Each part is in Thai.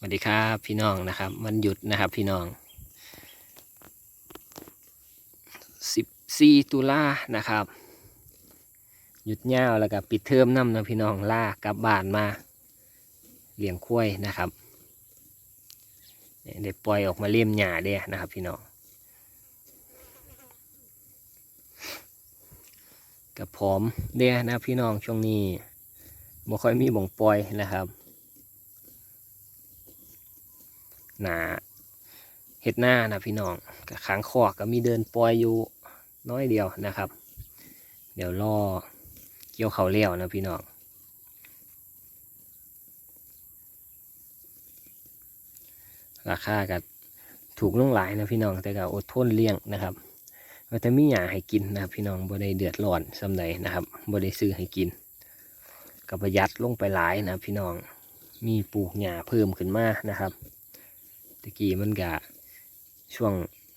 สวัสดีครับพี่น้องนะครับวันหยุดนะครับพี่น้อง 14 ตุลานะครับ หยุดเยาแล้วก็ปิดเทอมน้ำนะพี่น้องล่ากลับบ้านมาเลี้ยงควายนะครับเด็กปล่อยออกมาเลี้ยมหญ้าเด้นะครับพี่น้องกับพร้อมเด้นะพี่น้องช่วงนี้บ่ค่อยมีบ่งปล่อยนะครับ หนาเห็ดหน้านะพี่น้องกับค้างคอกก็มีเดินปล่อยอยู่น้อยเดียวนะครับ เดี๋ยวรอเกี่ยวเขาเลี้ยวนะพี่น้องราคาก็ถูกลงหลายนะพี่น้องแต่ก็อดทนเลี้ยงนะครับว่าแต่มีหยาให้กินนะครับพี่น้องบ่ได้เดือดร้อนสำใดนะครับบ่ได้ซื้อให้กินก็ประหยัดลงไปหลายนะพี่น้องมีปลูกหญ้าเพิ่มขึ้นมานะครับ ตะกี้มันก็ช่วง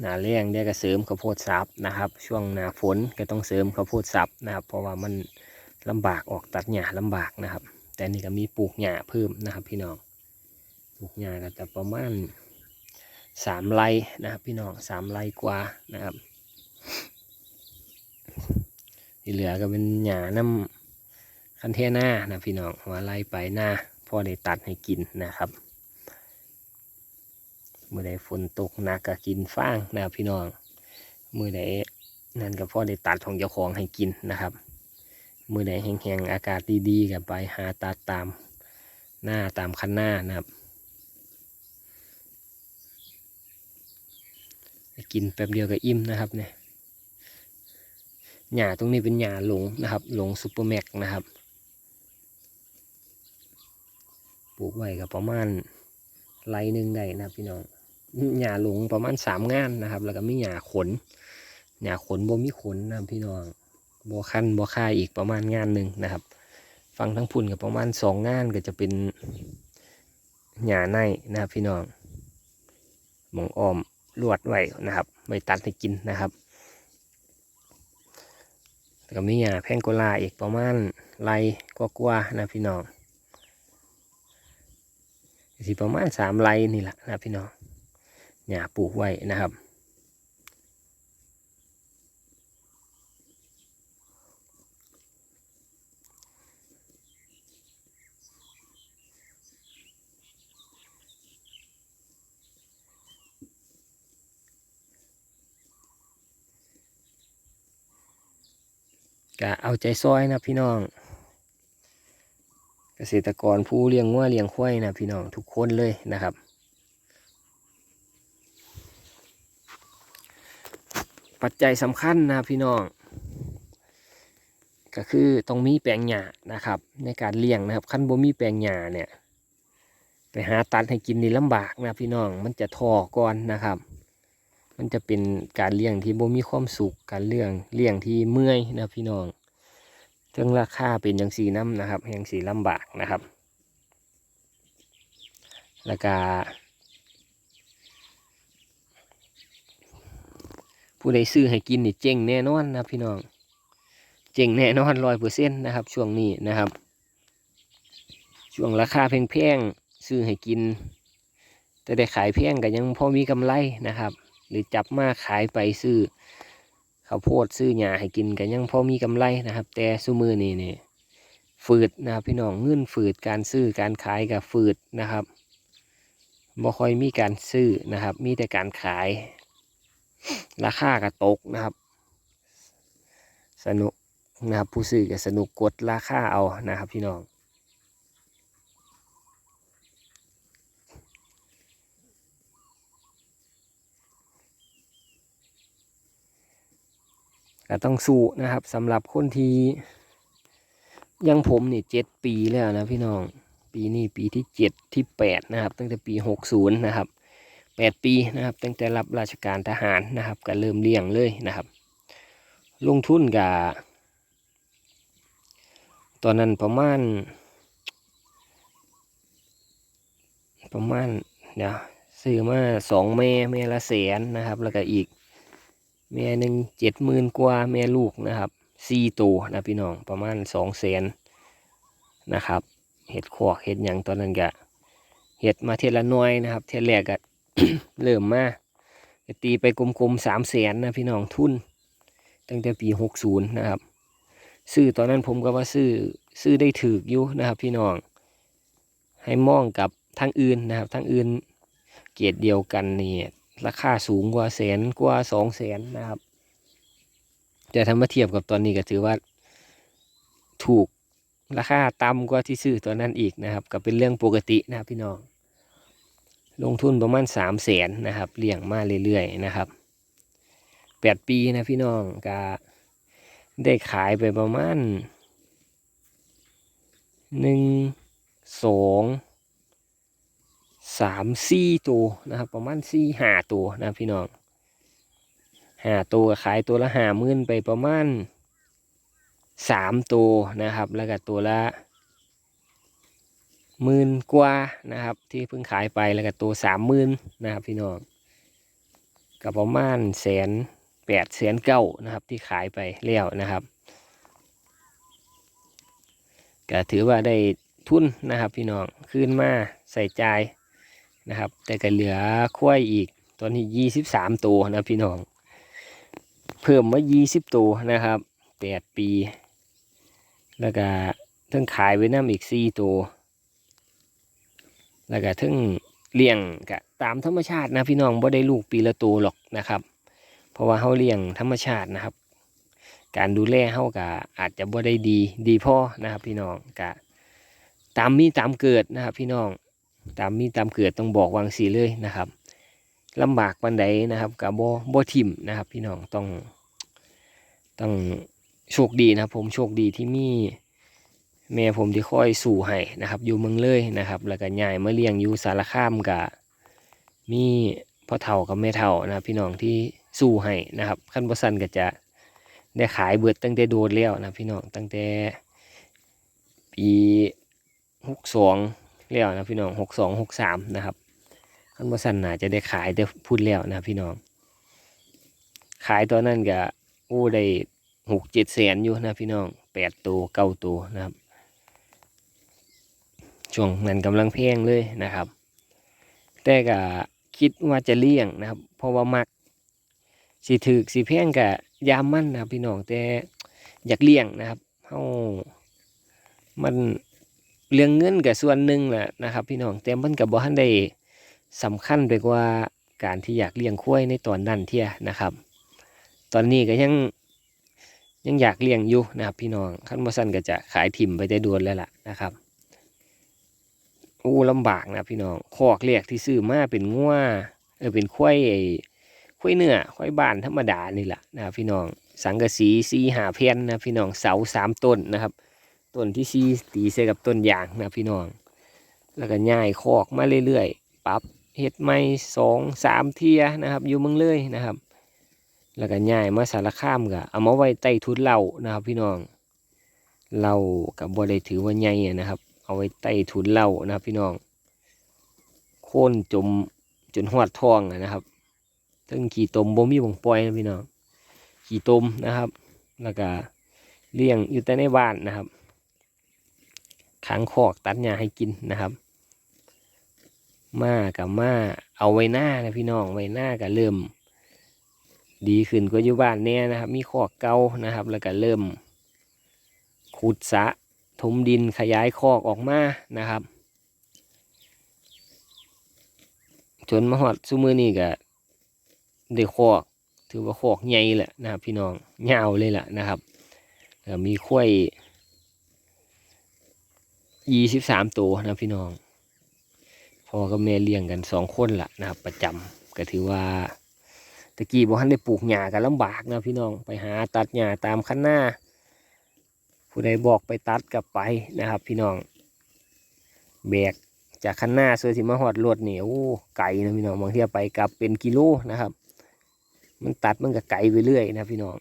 หนาแรงได้ก็เสริมข้าวโพดสับนะครับ ช่วงหนาฝนก็ต้องเสริมข้าวโพดสับนะครับ เพราะว่ามันลำบากออกตัดหญ้าลำบากนะครับ แต่นี่ก็มีปลูกหญ้าเพิ่มนะครับ พี่น้องปลูกหญ้าก็จะประมาณสามไร่นะครับ พี่น้องสามไร่กว่านะครับที่เหลือก็เป็นหญ้าน้ำคันเทหน้านะพี่น้องหัวไร่ไปหน้าพอได้ตัดให้กินนะครับ มื่อใดฝนตกหนักก็กินฟางนะครับพี่น้อง มือใดนั่นก็พ่อได้ตัดของเจ้าของให้กินนะครับ มือใดแห้งๆอากาศดีๆกันไปหาตัดตามหน้าตามคันหน้านะครับ กินแป๊บเดียวก็อิ่มนะครับเนี่ยหญ้าตรงนี้เป็นหญ้าหลงนะครับหลงซูเปอร์แม็กนะครับปลูกไว้กับประมาณไรหนึ่งได้นะพี่น้อง หญ้าหลงประมาณสามงานนะครับ แล้วก็มีหญ้าขนหญ้าขนบ่มีขนนะพี่น้องบ่คันบ่ค่ายอีกประมาณงานหนึ่งนะครับฟังทั้งพุ่นกับประมาณสองงานก็จะเป็นหญ้าในนะครับพี่น้องหมองอ้อมลวดไว้นะครับไว้ตัดให้กินนะครับแล้วก็มีหญ้าแพงโกลาอีกประมาณไรกว่าๆนะพี่น้องสิประมาณสามไรนี่แหละนะพี่น้อง หญ้าปลูกไว้นะครับก็เอาใจซอยนะพี่น้องเกษตรกรผู้เลี้ยงงัวเลี้ยงควายนะพี่น้องทุกคนเลยนะครับ ปัจจัยสำคัญนะพี่น้อง ก็คือต้องมีแปลงหญ้านะครับ ในการเลี้ยงนะครับขั้นบ่มีแปลงหญ้าเนี่ยไปหาตัดให้กินนี่ลำบากนะพี่น้องมันจะทอก่อนนะครับ มันจะเป็นการเลี้ยงที่บ่มีความสุขการเลี้ยงเลี้ยงที่เมื่อยนะพี่น้องเรื่องราคาเป็นอย่างสีน้ำนะครับแห่างสีลำบากนะครับ แล้วก็ ผู้ใดซื้อให้กินนี่เจ๊งแน่นอนนะพี่น้อง เจ๋งแน่นอนร้อยเปอร์เซ็นต์นะครับ ช่วงนี้นะครับ ช่วงราคาแพงๆซื้อให้กิน แต่ได้ขายแพงก็ยังพอมีกำไรนะครับ หรือจับมาขายไปซื้อข้าวโพดซื้อหญ้าให้กินก็ยังพอมีกำไรนะครับ แต่ซุมือนี่นี่ฝืดนะครับพี่น้องเงื่อนฝืดการซื้อการขายกับฝืดนะครับบ่ค่อยมีการซื้อนะครับ มีแต่การขาย ราคาก็ตกนะครับ สนุกนะครับ ผู้ซื้อก็สนุกกดราคาเอานะครับ พี่น้องก็ต้องสู้นะครับสำหรับคนที่ยังผมนี่เจ็ดปีแล้วนะพี่น้อง ปีนี้ปีที่เจ็ดที่แปดนะครับ ตั้งแต่ปีหกศูนย์นะครับ แปดปีนะครับ ตั้งแต่รับราชการทหารนะครับก็เริ่มเลี้ยงเลยนะครับ ลงทุนกับตอนนั้นประมาณ ประมาณเดี๋ยวซื้อมาสองแม่แม่ละแสนนะครับ แล้วก็อีกแม่หนึ่งเจ็ดหมื่นกว่าแม่ลูกนะครับสี่ตัวนะพี่น้องประมาณสองแสนนะครับเห็ดขวกเห็ดหยังตอนนั้นก็เห็ดมาเทละน้อยนะครับ เทแรกก็ เริ่มมากตีไปกลมๆสามแสนนะพี่น้องทุน ตั้งแต่ปีหกศูนย์นะครับ ซื้อตอนนั้นผมก็ว่าซื้อซื้อได้ถืออยู่นะครับ พี่น้อง ให้มองกับทางอื่นนะครับทางอื่น เกียรดเดียวกันนี่ราคาสูงกว่าแสนกว่าสองแสนนะครับ แต่ถ้ามาเทียบกับตอนนี้ก็ถือว่าถูกราคาต่ำกว่าที่ซื้อตอนนั้นอีกนะครับ ก็เป็นเรื่องปกตินะครับพี่น้อง ลงทุนประมาณสามแสนนะครับเลี้ยงมาเรื่อยๆนะครับแปดปีนะพี่น้องก็ได้ขายไปประมาณหนึ่งสองสามสี่ตัวนะครับ ประมาณสี่ห้าตัวนะพี่น้องห้าตัวขายตัวละห้าหมื่นไปประมาณสามตัวนะครับ แล้วก็ตัวละ หมื่นกว่านะครับ ที่เพิ่งขายไปแล้วก็ตัวสามหมื่นนะครับพี่น้องก็ประมาณแสนแปดแสนเก้านะครับที่ขายไปแล้วนะครับก็ถือว่าได้ทุนนะครับพี่น้องขึ้นมาใส่ใจนะครับ แต่ก็เหลือคุ้ยอีกตอนนี้ยี่สิบสามตัวนะพี่น้อง เพิ่มมายี่สิบตัวนะครับแปดปี แล้วก็เทั้งขายไว้น้ำอีกสี่ตัว แล้วก็ทั้งเลี้ยงกะตามธรรมชาตินะพี่น้องบ่ได้ลูกปีละตัวหรอกนะครับ เพราะว่าเขาเลี้ยงธรรมชาตินะครับ การดูแลเขากะอาจจะบ่ได้ดีดีพ่อนะครับ พี่น้องกะตามมีตามเกิดนะครับ พี่น้องตามมีตามเกิดต้องบอกวางสีเลยนะครับลำบากปันใดนะครับกับบ่บ่ทิมนะครับ พี่น้องต้องต้องโชคดีนะครับผมโชคดีที่มี แม่ผมที่ค่อยสู่ให้นะครับ อยู่เมืองเลยนะครับ แล้วก็ยายมาเลี้ยงอยู่สารคามกะมีพ่อเฒ่ากับแม่เฒ่านะพี่น้องที่สู่ให้นะครับขั้นบสันก็จะได้ขายเบิดตั้งแต่โดนแล้วนะพี่น้องตั้งแต่ปีหกสองแล้วนะพี่น้องหกสองหกสามนะครับขั้นบสันน่าจะได้ขายได้พูดแล้วนะพี่น้อง ขายตอนนั้นก็โอ้ได้หกเจ็ดแสนอยู่นะพี่น้องแปดตัวเก้าตัวนะครับ ช่วงนั้นกำลังแพงเลยนะครับ แต่ก็คิดว่าจะเลี้ยงนะครับ เพราะว่ามักสิถือสิแพงกับยามมันนะครับพี่น้องแต่อยากเลี้ยงนะครับเฮามันเรื่องเงินกับส่วนหนึ่งแหละนะครับ พี่น้องแต่มันกับบ่ทันได้สำคัญไปกว่าการที่อยากเลี้ยงควายในตอนนั้นเที่ยนะครับ ตอนนี้ก็ยังยังอยากเลี้ยงอยู่นะครับ พี่น้องขั้นบ่สั้นก็จะขายถิ่มไปได้ดวนแล้วล่ะนะครับ โอ้ลำบากนะพี่น้องคอกเรียกที่ซื้อมาเป็นงัวเออเป็นควายไอ้ค่อยเนื้อค่อยบานธรรมดานี่แหละนะพี่น้อง สังกะสีสีหาเพียนนะพี่น้องเสาสามต้นนะครับต้นที่ซีตีใส่กับต้นยางนะพี่น้อง แล้วก็ย่ายคอกมาเรื่อยๆปรับเห็ดไม้สองสามเทียนะครับอยู่เมืองเลยนะครับ แล้วก็ย่ายมาสารคามก็เอามาไว้ใต้ทุนเหล่านะครับ พี่น้องเหล่ากับบ่ได้ถือว่าใหญ่นะครับ เอาไว้ใต้ทุนเหล่านะครับพี่น้อง โค่นจมจนหอดทองนะครับทั้งขี่ตมบ่มีบ่งปล่อยนะพี่น้องขี่ตมนะครับ แล้วก็เลี้ยงอยู่แต่ในบ้านนะครับขังคอกตัดหญ้าให้กินนะครับมากับมาเอาไว้หน้านะพี่น้องไว้หน้าก็เริ่ม ดีขึ้นกว่าอยู่บ้านแน่นะครับ มีคอกเก่านะครับ แล้วก็เริ่มขุดสะ ถมดินขยายคอกออกมานะครับ จนมาหอดซุมือนี่ก็ได้คอก ถือว่าคอกใหญ่แหละนะครับ พี่น้องยาวเลยแหละนะครับมีข้วยยี่สิบสามตัวนะพี่น้องพ่อกับแม่เลี้ยงกันสองคนละนะครับ ประจำก็ถือว่าตะกี้บ่ทันได้ปลูกหญ้ากันลำบากนะพี่น้องไปหาตัดหญ้าตามคันหน้า ผู้ใดบอกไปตัดกับไปนะครับ พี่น้อง แบกจากคันหน้าเสื้อสิมาหอดรถเหนียวไก่นะพี่น้องบางทีไปกลับเป็นกิโลนะครับ มันตัดมันก็ไกลไปเรื่อยนะพี่น้อง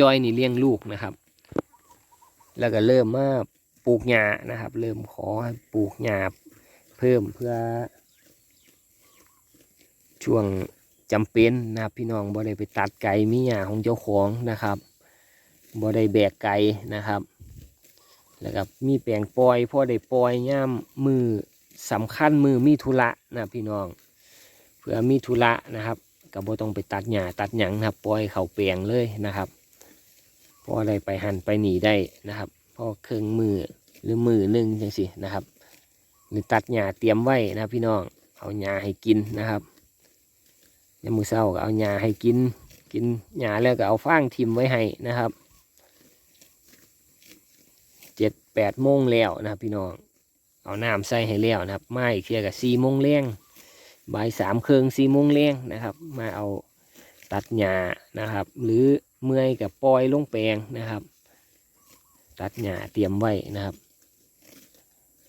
จอยๆนี่เลี้ยงลูกนะครับ แล้วก็เริ่มมาปลูกหญ้านะครับ เริ่มขอปลูกหญ้าเพิ่มเพื่อ ช่วง จำเป็นนะครับพี่น้องบ่ได้ไปตัดไก่มีหญ้าของเจ้าของนะครับบ่ได้แบกไก่นะครับ แล้วก็มีแปลงปล่อยพ่อได้ปล่อยย่ามมือสำคัญมือมีธุระนะพี่น้องเพื่อมีธุระนะครับก็บ่ต้องไปตัดหญ้าตัดหยังนะครับปล่อยเขาแปลงเลยนะครับพอได้ไปหันไปหนีได้นะครับพอเครื่องมือหรือมือหนึ่งจังสินะครับ หรือตัดหญ้าเตรียมไว้นะพี่น้องเอาหญ้าให้กินนะครับ ยามมือเศร้าก็เอาหญ้าให้กิน กินหญ้าแล้วก็เอาฟางทิมไว้ให้นะครับเจ็ดแปดโมงแล้วนะครับ พี่น้องเอาน้ำใส่ให้แล้วนะครับไมาอีกเทียกับสี่โมงแรงบ่ายสามเครึ่องสี่โมงแรงนะครับ มาเอาตัดหญ้านะครับ หรือเมื่อยกับปล่อยลงแปลงนะครับ ตัดหญ้าเตรียมไว้นะครับ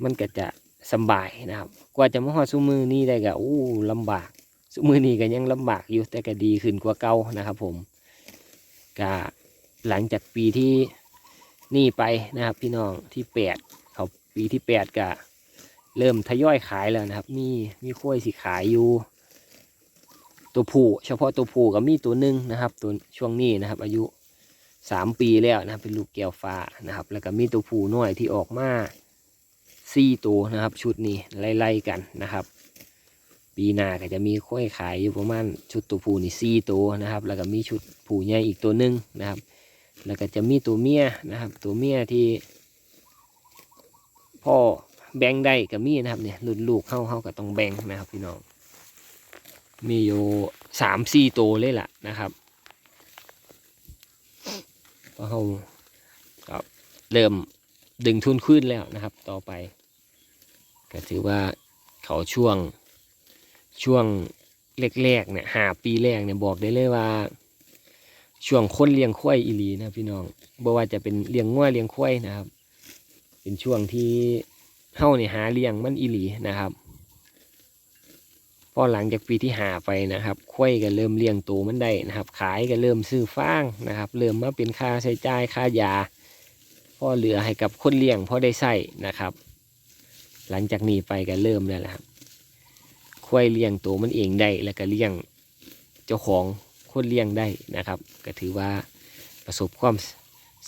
มันก็จะสบายนะครับ กว่าจะมาหอดซุมือนี่ได้ก็อู้ลำบาก มือนี้ก็ยังลำบากอยู่แต่ก็ดีขึ้นกว่าเก่านะครับผมก็หลังจากปีที่นี่ไปนะครับพี่น้องที่แปดเขาปีที่แปดก็เริ่มทยอยขายแล้วนะครับ มีมีข้วยสิขายอยู่ ตัวผู้เฉพาะตัวผู้ก็มีตัวหนึ่งนะครับ ตัวช่วงนี้นะครับ อายุสามปีแล้วนะครับ เป็นลูกแก้วฟ้านะครับ แล้วก็มีตัวผู้น้อยที่ออกมาสี่ตัวนะครับ ชุดนี้ไล่ๆกันนะครับ ปีหน้าก็จะมีค่อยขายอยู่ประมาณชุดตัวผู้นี่สี่ตัวนะครับ แล้วก็มีชุดผู้ใหญ่อีกตัวหนึ่งนะครับ แล้วก็จะมีตัวเมียนะครับ ตัวเมียที่พ่อแบ่งได้ก็มีนะครับเนี่ยรุ่นลูกเข้าเข้าก็ต้องแบ่งนะครับพี่น้องมีอยู่สามสี่ตัวเลยล่ะนะครับพอเขาก็เริ่มดึงทุนขึ้นแล้วนะครับ ต่อไป ก็ถือว่าเขาช่วง ช่วงแรกๆเนี่ยหาปีแรกเนี่ยบอกได้เลยว่า ช่วงคนเลี้ยงควายอีหลีนะพี่น้องบ่ว่าจะเป็นเลี้ยงง่วเลี้ยงควายนะครับ เป็นช่วงที่เฮาเนี่ยหาเลี้ยงมันอีหลีนะครับพอหลังจากปีที่หาไปนะครับควายก็เริ่มเลี้ยงตัวมันได้นะครับ ขายก็เริ่มซื้อฟางนะครับ เริ่มมาเป็นค่าใช้จ่ายค่ายาพอเหลือให้กับคนเลี้ยงพอได้ใส่นะครับ หลังจากนี้ไปก็เริ่มแล้วล่ะครับ ควายเลี้ยงตัวมันเองได้ แล้วก็เลี้ยงเจ้าของคนเลี้ยงได้นะครับ ก็ถือว่าประสบความ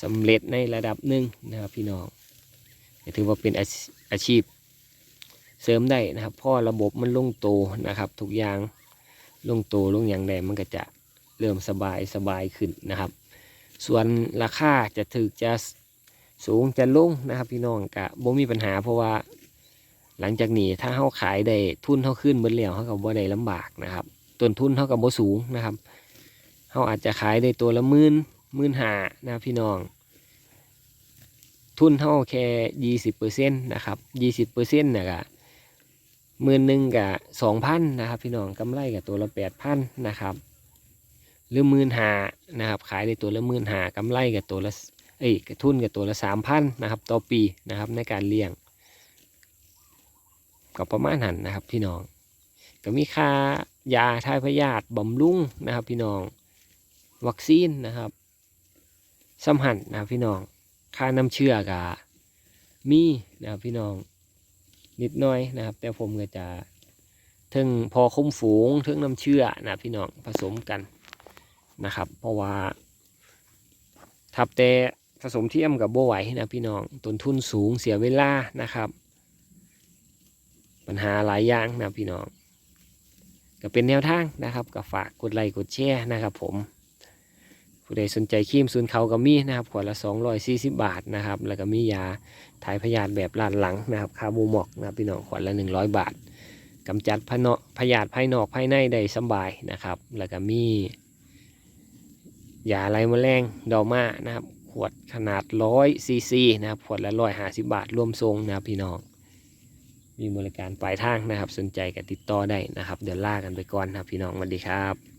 สำเร็จในระดับหนึ่งนะครับพี่น้องถือว่าเป็นอาชีพเสริมได้นะครับเพราะระบบมันลงโตวนะครับทุกอย่างลงโตวลงอย่างใดมันก็จะเริ่มสบายสบายขึ้นนะครับ ส่วนราคาจะถึกจะสูงจะลงนะครับพี่น้องกะบ่มีปัญหาเพราะว่า หลังจากนี้ถ้าเขาขายได้ทุนเขาขึ้นเบิดแล้วเขากับบ่าได้ลำบากนะครับต้นทุนเขากับบ่สูงนะครับเขาอาจจะขายได้ตัวละหมื่นหมื่นหานะพี่น้อง ทุนเขาแค่ยี่สิบเปอร์เซ็นต์นะครับยี่สิบเปอร์เซ็นต์นะกะหมื่นหนึ่งกับสองพันนะครับพี่น้องกำไรกับตัวละแปดพันนะครับหรือหมื่นหานะครับขายได้ตัวละหมื่นหากำไรกับตัวละเอ้ยทุนกับตัวละสามพันนะครับต่อปีนะครับในการเลี้ยง ก็ประมาณหันนะครับ พี่น้องก็มีค่ายาทายพยาธิบำรุงนะครับ พี่น้อง วัคซีนนะครับสำหันนะครับพี่น้องค่าน้ำเชื่อกะมีนะครับพี่น้องนิดน้อยนะครับ แต่ผมก็จะถึงพอคุ้มฝูงถึงน้ำเชื่อนะพี่น้องผสมกันนะครับ เพราะว่าทับแต่ผสมเทียมกับโบไหวนะพี่น้องต้นทุนสูงเสียเวลานะครับ ปัญหาหลายอย่างนะพี่น้องก็เป็นแนวทางนะครับก็ฝากกดไลค์กดแชร์นะครับ ผมผู้ใดสนใจครีมซูนเขาก็มีนะครับขวดละ 240 บาทนะครับ แล้วก็มียาถ่ายพยาธิแบบลาดหลังนะครับคาบูมอกนะพี่น้องขวดละ 100 บาทกำจัดพเนาะพยาธิภายนอกภายในได้สบายนะครับ แล้วก็มียาไรแมลงดอม่านะครับ ขวดขนาด100ซีซีนะครับขวดละ150 บาทรวมทรงนะพี่น้อง มีบริการปลายทางนะครับ สนใจก็ติดต่อได้นะครับ เดี๋ยวลากันไปก่อนครับพี่น้องสวัสดีครับ